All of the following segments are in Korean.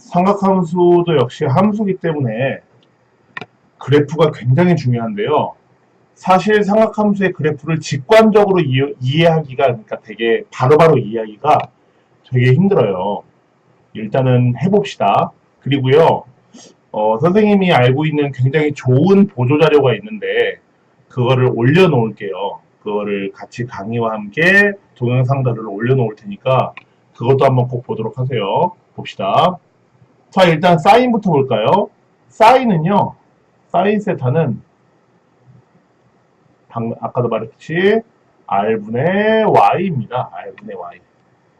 삼각함수도 역시 함수기 때문에 그래프가 굉장히 중요한데요. 사실 삼각함수의 그래프를 직관적으로 이해, 하기가 그러니까 되게 바로 바로 이해하기가 되게 힘들어요. 일단은 해봅시다. 그리고요, 어, 선생님이 알고 있는 굉장히 좋은 보조 자료가 있는데 그거를 올려놓을게요. 그거를 같이 강의와 함께 동영상 자료를 올려놓을 테니까 그것도 한번 꼭 보도록 하세요. 봅시다. 자, 일단 사인부터 볼까요? 사인은요, 사인 세타는 방, 아까도 말했듯이 R분의 Y입니다. R분의 Y.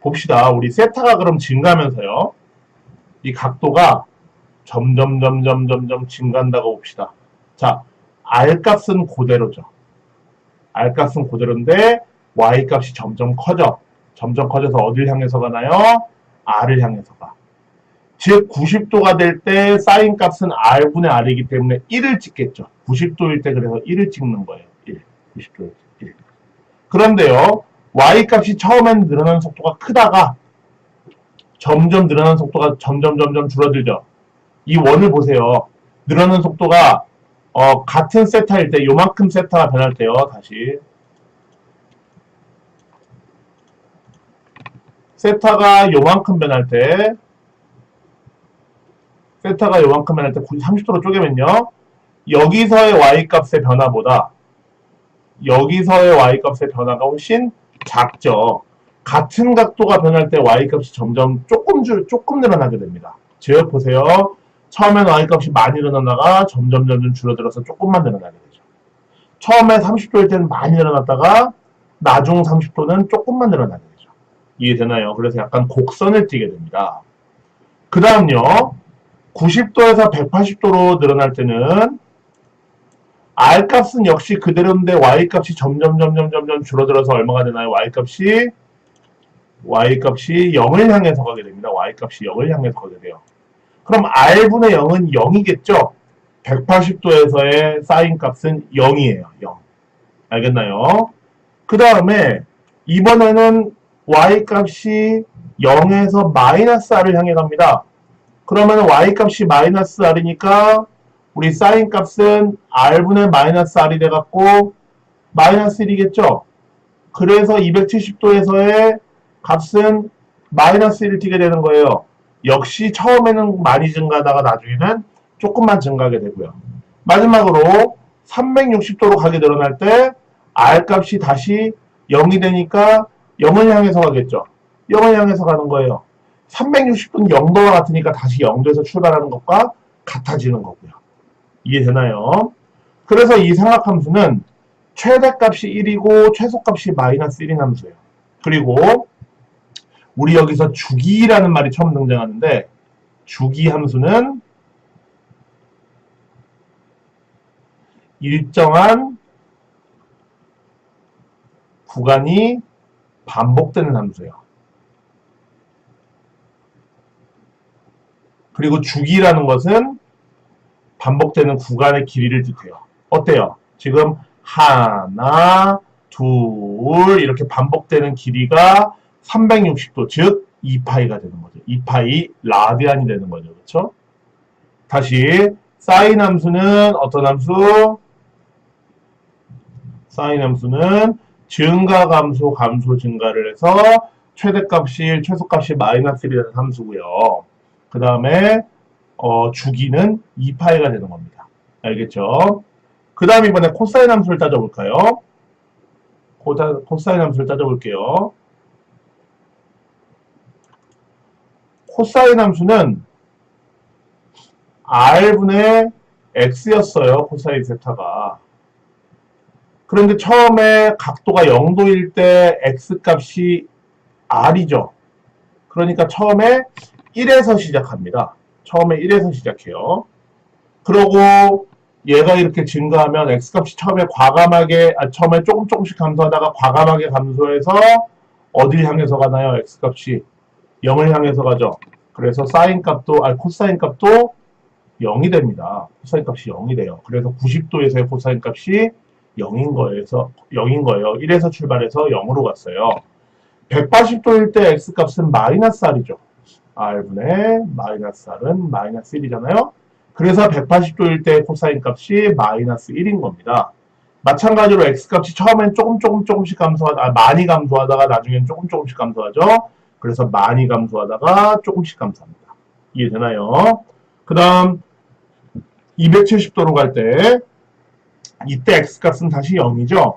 봅시다. 우리 세타가 그럼 증가하면서요. 이 각도가 점점 점점 점점 증가한다고 봅시다. 자, R 값은 그대로죠. R 값은 그대로인데 Y 값이 점점 커져. 점점 커져서 어딜 향해서 가나요? R을 향해서 가. 즉 90도가 될 때 사인 값은 R분의 R이기 때문에 1을 찍겠죠. 90도일 때 그래서 1을 찍는 거예요. 1. 90도일 때 1. 그런데요. Y 값이 처음엔 늘어나는 속도가 크다가 점점 늘어나는 속도가 점점 점점 줄어들죠. 이 원을 보세요. 늘어나는 속도가 어, 같은 세타일 때 요만큼 세타가 변할 때요. 다시 세타가 요만큼 변할 때 세타가 요만큼 변할 때 30도로 쪼개면요. 여기서의 y 값의 변화보다 여기서의 y 값의 변화가 훨씬 작죠. 같은 각도가 변할 때 y 값이 점점 조금 줄 조금 늘어나게 됩니다. 즉 보세요. 처음엔 y 값이 많이 늘어나다가 점점 점점 줄어들어서 조금만 늘어나게 되죠. 처음에 30도일 때는 많이 늘어났다가 나중 30도는 조금만 늘어나게 되죠. 이해되나요? 그래서 약간 곡선을 띠게 됩니다. 그 다음요. 90도에서 180도로 늘어날 때는 R 값은 역시 그대로인데 Y 값이 점점 점점 점점 줄어들어서 얼마가 되나요? Y 값이 Y 값이 0을 향해서 가게 됩니다. Y 값이 0을 향해서 가게 돼요. 그럼 R분의 0은 0이겠죠? 180도에서의 사인 값은 0이에요. 0. 알겠나요? 그 다음에 이번에는 Y 값이 0에서 마이너스 R을 향해 갑니다. 그러면 Y 값이 마이너스 R이니까 우리 사인 값은 R분의 마이너스 R이 돼갖고 마이너스 1이겠죠? 그래서 270도에서의 값은 마이너스 1을 띄게 되는 거예요. 역시 처음에는 많이 증가하다가 나중에는 조금만 증가하게 되고요. 마지막으로 360도로 가게 늘어날 때 R 값이 다시 0이 되니까 0을 향해서 가겠죠. 0을 향해서 가는 거예요. 360도는 0도와 같으니까 다시 0도에서 출발하는 것과 같아지는 거고요. 이해되나요? 그래서 이 삼각함수는 최대값이 1이고 최소값이 마이너스 1인 함수예요. 그리고 우리 여기서 주기라는 말이 처음 등장하는데 주기 함수는 일정한 구간이 반복되는 함수예요. 그리고 주기라는 것은 반복되는 구간의 길이를 뜻해요. 어때요? 지금 하나, 둘 이렇게 반복되는 길이가 360도 즉 2파이가 되는 거죠. 2파이 라디안이 되는 거죠. 그렇죠? 다시 사인 함수는 어떤 함수? 사인 함수는 증가 감소 감소 증가를 해서 최대값이 1, 최소값이 마이너스 1이 되는 함수고요. 그 다음에 어, 주기는 2파이가 되는 겁니다. 알겠죠? 그 다음 이번에 코사인 함수를 따져볼까요? 코다, 코사인 함수를 따져볼게요. 코사인 함수는 R분의 X였어요. 코사인 세타가. 그런데 처음에 각도가 0도일 때 X값이 R이죠. 그러니까 처음에 1에서 시작합니다. 처음에 1에서 시작해요. 그러고 얘가 이렇게 증가하면 x값이 처음에 과감하게 아, 처음에 조금 조금씩 감소하다가 과감하게 감소해서 어딜 향해서 가나요? x값이 0을 향해서 가죠. 그래서 사인 값도 아 코사인 값도 0이 됩니다. 코사인 값이 0이 돼요. 그래서 90도에서의 코사인 값이 0인 거에서 0인 거예요. 1에서 출발해서 0으로 갔어요. 180도일 때 x값은 마이너스 r이죠. R분의 마이너스 r은 마이너스 1이잖아요. 그래서 180도일 때 코사인 값이 마이너스 1인 겁니다. 마찬가지로 x 값이 처음엔 조금 조금 조금씩 감소하다 아, 많이 감소하다가 나중엔 조금 조금씩 감소하죠. 그래서 많이 감소하다가 조금씩 감소합니다. 이해되나요? 그 다음 270도로 갈 때 이때 x 값은 다시 0이죠.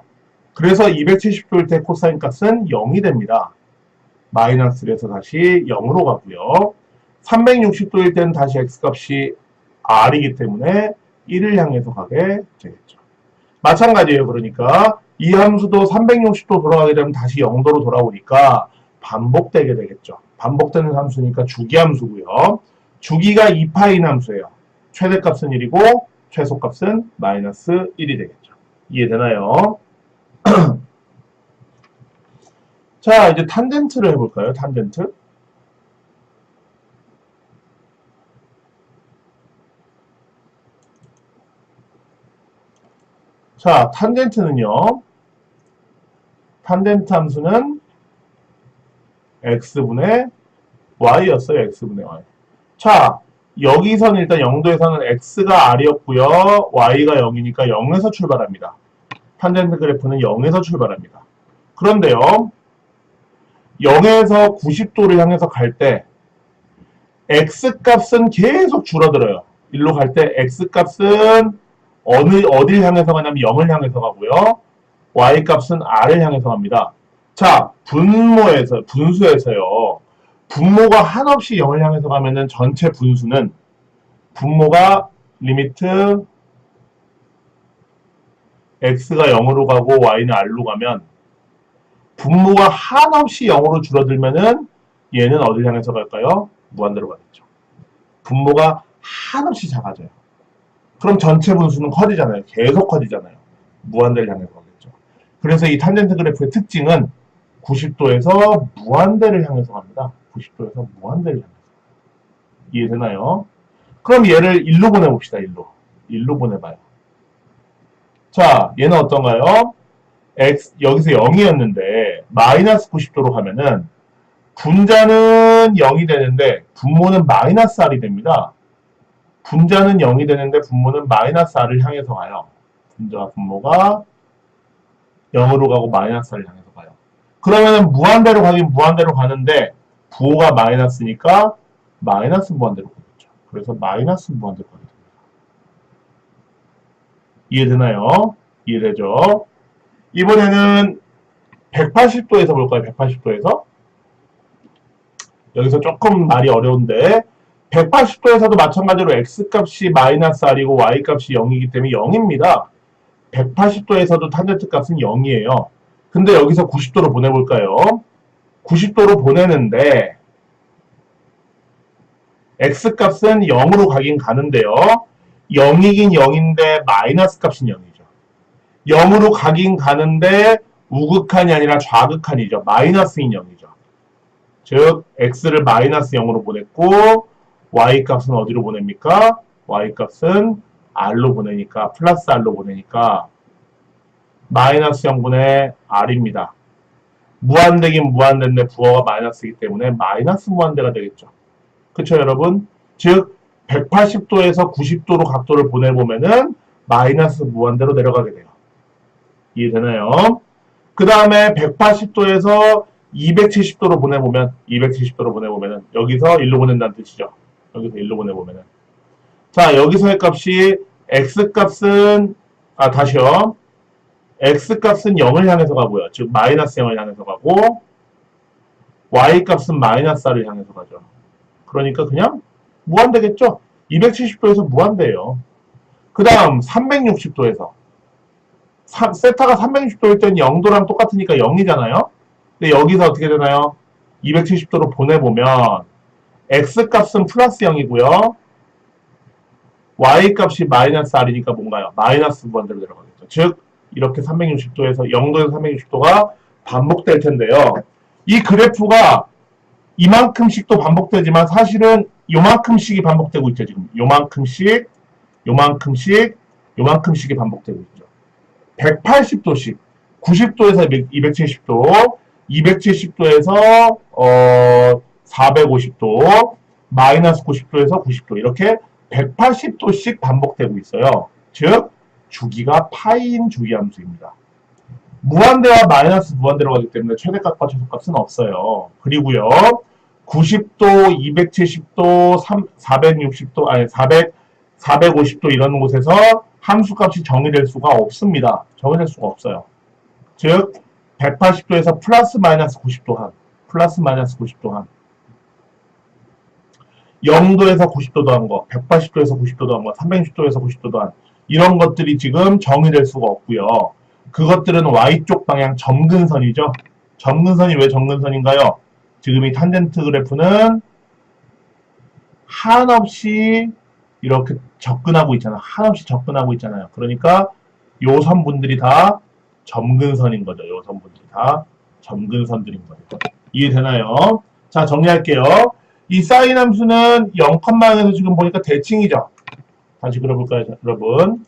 그래서 270도일 때 코사인 값은 0이 됩니다. 마이너스 1에서 다시 0으로 가고요. 360도일 때는 다시 x 값이 r이기 때문에 1을 향해서 가게 되겠죠. 마찬가지예요. 그러니까 이 함수도 360도 돌아가게 되면 다시 0도로 돌아오니까 반복되게 되겠죠. 반복되는 함수니까 주기 함수고요. 주기가 2파인 함수예요. 최대값은 1이고 최소값은 마이너스 1이 되겠죠. 이해되나요? 자, 이제 탄젠트를 해볼까요? 탄젠트. 자, 탄젠트는요. 탄젠트 함수는 x분의 y였어요. x분의 y. 자, 여기서는 일단 0도에서는 x가 r이었고요. y가 0이니까 0에서 출발합니다. 탄젠트 그래프는 0에서 출발합니다. 그런데요. 0에서 90도를 향해서 갈 때 x값은 계속 줄어들어요. 일로 갈 때 x값은 어느 어딜 향해서 가냐면 0을 향해서 가고요. y값은 r을 향해서 갑니다. 자, 분모에서 분수에서요. 분모가 한없이 0을 향해서 가면은 전체 분수는 분모가 리미트 x가 0으로 가고 y는 r로 가면 분모가 한없이 0으로 줄어들면은 얘는 어딜 향해서 갈까요? 무한대로 가겠죠. 분모가 한없이 작아져요. 그럼 전체 분수는 커지잖아요. 계속 커지잖아요. 무한대를 향해서 가겠죠. 그래서 이 탄젠트 그래프의 특징은 90도에서 무한대를 향해서 갑니다. 90도에서 무한대를 향해서. 이해되나요? 그럼 얘를 1로 보내봅시다. 1로. 1로 보내봐요. 자, 얘는 어떤가요? X 여기서 0이었는데 마이너스 90도로 가면은 분자는 0이 되는데 분모는 마이너스 r이 됩니다. 분자는 0이 되는데 분모는 마이너스 r을 향해서 가요. 분자와 분모가 0으로 가고 마이너스 r을 향해서 가요. 그러면은 무한대로 가긴 무한대로 가는데 부호가 마이너스니까 마이너스 무한대로 가겠죠. 그래서 마이너스 무한대로 가게 됩니다. 이해되나요? 이해되죠? 이번에는 180도에서 볼까요? 180도에서 여기서 조금 말이 어려운데 180도에서도 마찬가지로 x값이 마이너스 r이고 y값이 0이기 때문에 0입니다. 180도에서도 탄젠트 값은 0이에요. 근데 여기서 90도로 보내볼까요? 90도로 보내는데 x값은 0으로 가긴 가는데요. 0이긴 0인데 마이너스 값은 0이죠. 0으로 가긴 가는데 우극한이 아니라 좌극한이죠. 마이너스인 0이죠. 즉 x를 마이너스 0으로 보냈고 y값은 어디로 보냅니까? y값은 r로 보내니까 플러스 r로 보내니까 마이너스 0분의 r입니다. 무한대긴 무한대인데 부호가 마이너스이기 때문에 마이너스 무한대가 되겠죠. 그쵸 여러분? 즉 180도에서 90도로 각도를 보내보면은 마이너스 무한대로 내려가게 돼요. 이해되나요? 그 다음에 180도에서 270도로 보내보면 270도로 보내보면은 여기서 1로 보낸다는 뜻이죠. 여기서 1로 보내보면은 자 여기서의 값이 x값은 아 다시요 x값은 0을 향해서 가고요. 즉 마이너스 0을 향해서 가고 y값은 마이너스 r을 향해서 가죠. 그러니까 그냥 무한대겠죠. 270도에서 무한대예요. 그 다음 360도에서 세타가 360도일 때는 0도랑 똑같으니까 0이잖아요. 근데 여기서 어떻게 되나요? 270도로 보내보면 x값은 플러스 0이고요. y값이 마이너스 r이니까 뭔가요? 마이너스 무한대로 내려가겠죠. 즉 이렇게 360도에서 0도에서 360도가 반복될 텐데요. 이 그래프가 이만큼씩도 반복되지만 사실은 요만큼씩이 반복되고 있죠. 지금 요만큼씩, 요만큼씩, 요만큼씩이 반복되고 있죠. 180도씩, 90도에서 270도, 270도에서 어 450도, 마이너스 90도에서 90도 이렇게 180도씩 반복되고 있어요. 즉 주기가 파이인 주기 함수입니다. 무한대와 마이너스 무한대로 가기 때문에 최대값과 최소값은 없어요. 그리고요. 90도, 270도, 3, 460도, 아니 400, 450도 이런 곳에서 함수값이 정의될 수가 없습니다. 정의될 수가 없어요. 즉 180도에서 플러스 마이너스 90도 한, 플러스 마이너스 90도 한, 0도에서 90도 더한 거, 180도에서 90도 더한 거, 360도에서 90도 더한 이런 것들이 지금 정의될 수가 없고요. 그것들은 y쪽 방향 점근선이죠. 점근선이 왜 점근선인가요? 지금 이 탄젠트 그래프는 한없이 이렇게 접근하고 있잖아요. 한없이 접근하고 있잖아요. 그러니까 요 선분들이 다 점근선인 거죠. 요 선분들이 다 점근선들인 거죠. 이해되나요? 자, 정리할게요. 이 사인 함수는 0,0에서 지금 보니까 대칭이죠. 다시 그려볼까요, 여러분?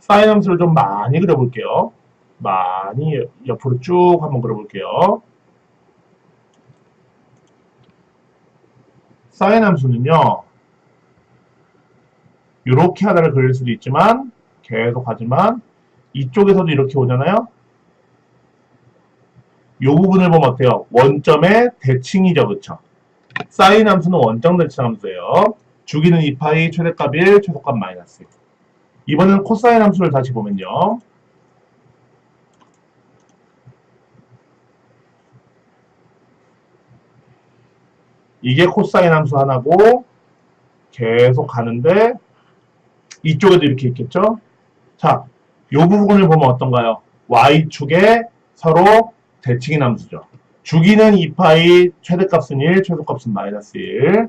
사인 함수를 좀 많이 그려볼게요. 많이 옆으로 쭉 한번 그려볼게요. 사인 함수는요. 이렇게 하나를 그릴 수도 있지만 계속 하지만 이쪽에서도 이렇게 오잖아요. 이 부분을 보면 어때요? 원점의 대칭이죠, 그쵸? 사인 함수는 원점 대칭 함수예요. 주기는 2파이, 최대값 1, 최소값 마이너스 1. 이번엔 코사인 함수를 다시 보면요. 이게 코사인 함수 하나고 계속 가는데 이쪽에도 이렇게 있겠죠? 자, 이 부분을 보면 어떤가요? y축에 서로 대칭인 함수죠. 주기는 2파이, 최대값은 1, 최소값은 마이너스 1.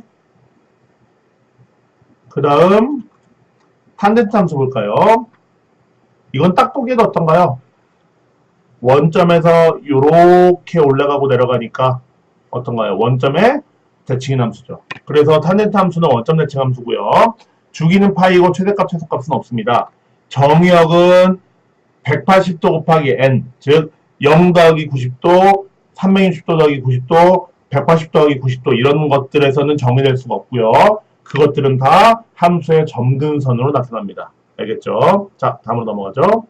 그 다음 탄젠트 함수 볼까요? 이건 딱 보기에도 어떤가요? 원점에서 이렇게 올라가고 내려가니까 어떤가요? 원점에 대칭인 함수죠. 그래서 탄젠트 함수는 원점 대칭 함수고요. 주기는 파이고 최대값 최소값은 없습니다. 정역은 180도 곱하기 n, 즉 0 더하기 90도, 360도 더하기 90도, 180도 더하기 90도 이런 것들에서는 정의될 수가 없고요. 그것들은 다 함수의 점근선으로 나타납니다. 알겠죠? 자, 다음으로 넘어가죠.